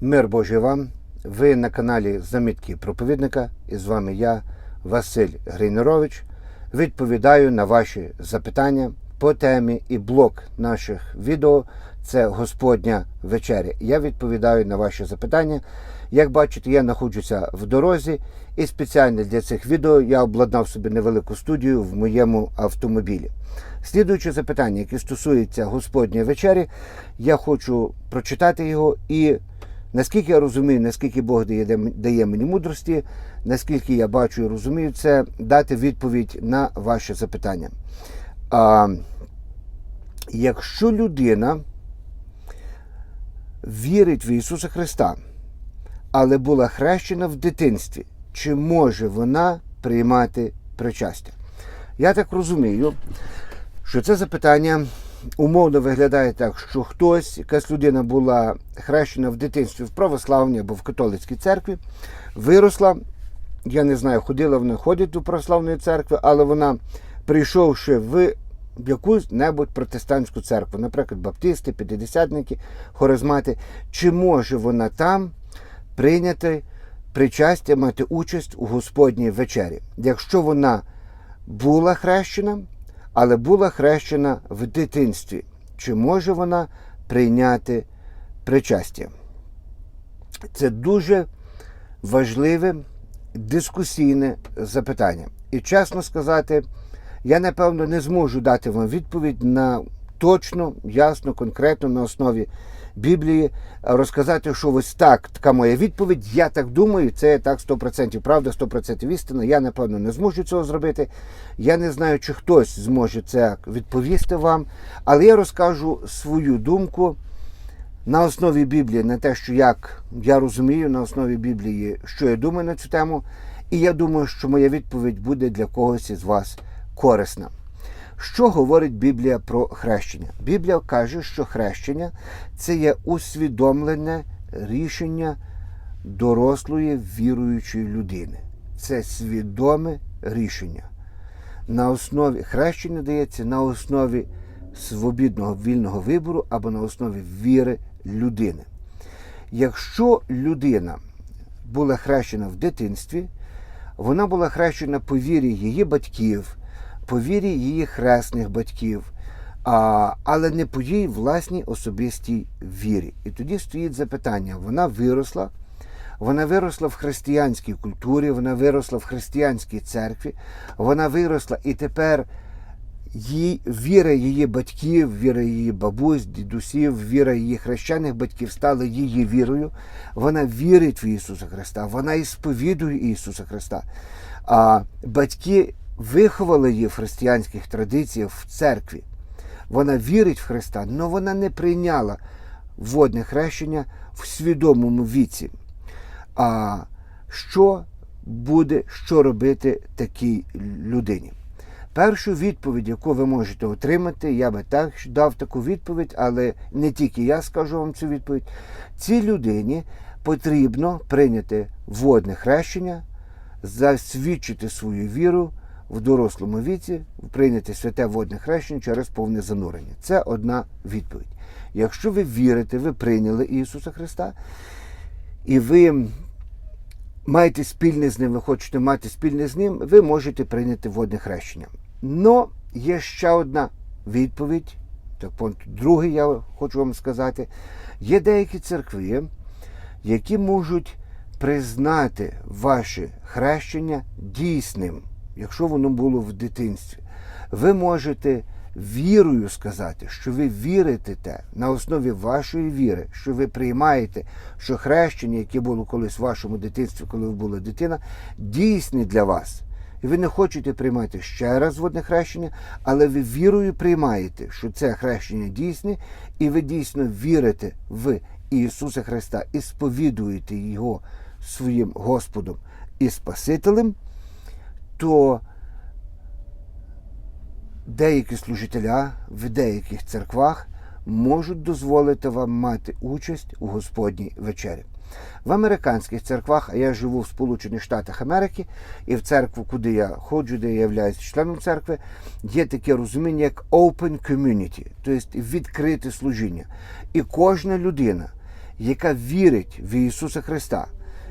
Мир Божий вам. Ви на каналі Замітки проповідника і з вами я, Василь Грейнерович. Відповідаю на ваші запитання по темі і блок наших відео це Господня вечеря. Я відповідаю на ваші запитання. Як бачите, я знаходжуся в дорозі, і спеціально для цих відео я обладнав собі невелику студію в моєму автомобілі. Слідуюче запитання, яке стосується Господньої вечері, я хочу прочитати його і. Наскільки я розумію, наскільки Бог дає, мені мудрості, наскільки я бачу і розумію це, дати відповідь на ваше запитання. А, Якщо людина вірить в Ісуса Христа, але була хрещена в дитинстві, чи може вона приймати причастя? Я так розумію, що це запитання умовно виглядає так, що хтось, якась людина була хрещена в дитинстві в православній або в католицькій церкві, виросла. Я не знаю, ходила вона ходить до православної церкви, але вона, прийшовши в якусь небудь протестантську церкву, наприклад, баптисти, п'ятдесятники, хоризмати, чи може вона там прийняти причастя, мати участь у Господній вечері? Якщо вона була хрещена, але була хрещена в дитинстві. Чи може вона прийняти причастя? Це дуже важливе дискусійне запитання. І чесно сказати, я напевно не зможу дати вам відповідь на точно, ясно, конкретно на основі Біблії розказати, що ось так, така моя відповідь. Я так думаю, це так 100% правда, 100% істина. Я, напевно, не зможу цього зробити. Я не знаю, чи хтось зможе це відповісти вам, але я розкажу свою думку на основі Біблії, на те, що як я розумію, на основі Біблії, що я думаю на цю тему. І я думаю, що моя відповідь буде для когось із вас корисна. Що говорить Біблія про хрещення? Біблія каже, що хрещення це є усвідомлене рішення дорослої віруючої людини. Це свідоме рішення. На основі хрещення дається на основі свобідного вільного вибору або на основі віри людини. Якщо людина була хрещена в дитинстві, вона була хрещена по вірі її батьків по вірі її хресних батьків, а, але не по її власній особистій вірі. І тоді стоїть запитання: вона виросла, вона виросла в християнській культурі, вона виросла в християнській церкві, вона виросла і тепер її, віра її батьків, віра її бабусь, дідусів, віра її хрещених батьків стала її вірою. Вона вірить в Ісуса Христа, вона і сповідує Ісуса Христа. А батьки виховали її в християнських традиціях в церкві. Вона вірить в Христа, але вона не прийняла водне хрещення в свідомому віці. А що буде, що робити такій людині? Першу відповідь, яку ви можете отримати, я би так дав таку відповідь, але не тільки я скажу вам цю відповідь. Цій людині потрібно прийняти водне хрещення, засвідчити свою віру в дорослому віці прийняти святе водне хрещення через повне занурення. Це одна відповідь. Якщо ви вірите, ви прийняли Ісуса Христа, і ви маєте спільне з ним, ви хочете мати спільне з ним, ви можете прийняти водне хрещення. Но є ще одна відповідь, так пункт другий, я хочу вам сказати. Є деякі церкви, які можуть признати ваше хрещення дійсним якщо воно було в дитинстві, ви можете вірою сказати, що ви вірите те на основі вашої віри, що ви приймаєте, що хрещення, яке було колись в вашому дитинстві, коли ви була дитина, дійсне для вас. І ви не хочете приймати ще раз водне хрещення, але ви вірою приймаєте, що це хрещення дійсне, і ви дійсно вірите в Ісуса Христа і сповідуєте Його своїм Господом і Спасителем то деякі служителя в деяких церквах можуть дозволити вам мати участь у Господній вечері. В американських церквах, а я живу в Сполучених Штатах Америки, і в церкву, куди я ходжу, де я являюся членом церкви, є таке розуміння, як open community, тобто відкрите служіння. І кожна людина, яка вірить в Ісуса Христа,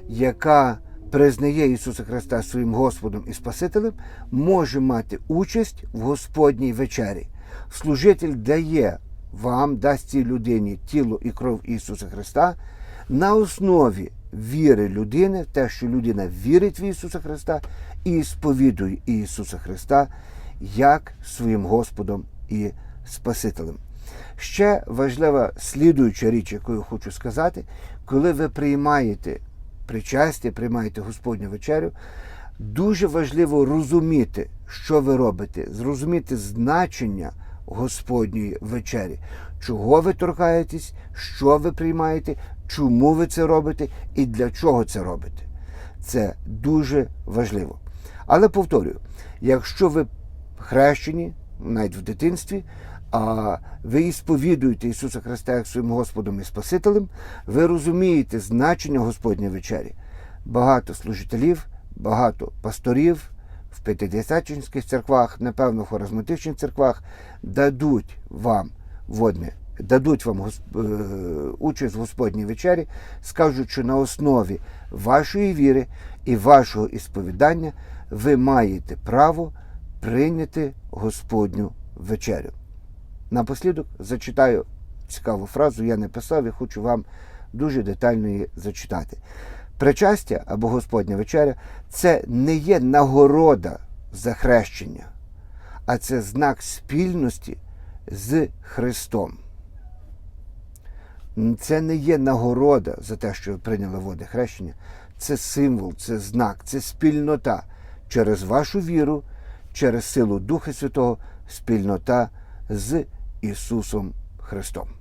яка признає Ісуса Христа своїм Господом і Спасителем, може мати участь в Господній вечері. Служитель дає вам, дасть цій людині тіло і кров Ісуса Христа на основі віри людини, те, що людина вірить в Ісуса Христа і сповідує Ісуса Христа як своїм Господом і Спасителем. Ще важлива слідуюча річ, яку я хочу сказати, коли ви приймаєте причастя, приймаєте Господню вечерю, дуже важливо розуміти, що ви робите, зрозуміти значення Господньої вечері, чого ви торкаєтесь, що ви приймаєте, чому ви це робите і для чого це робите. Це дуже важливо. Але повторюю, якщо ви хрещені, навіть в дитинстві, а ви сповідуєте Ісуса Христа як своїм Господом і Спасителем, ви розумієте значення Господньої вечері. Багато служителів, багато пасторів в п'ятидесятчинських церквах, напевно, в харизматичних церквах дадуть вам водне, дадуть вам е, участь в Господній вечері, скажуть, що на основі вашої віри і вашого ісповідання ви маєте право прийняти Господню вечерю. Напослідок зачитаю цікаву фразу, я не писав і хочу вам дуже детально її зачитати. Причастя або Господня вечеря це не є нагорода за хрещення, а це знак спільності з Христом. Це не є нагорода за те, що прийняли води хрещення, це символ, це знак, це спільнота через вашу віру, через силу Духа Святого, спільнота з Ісусом Христом.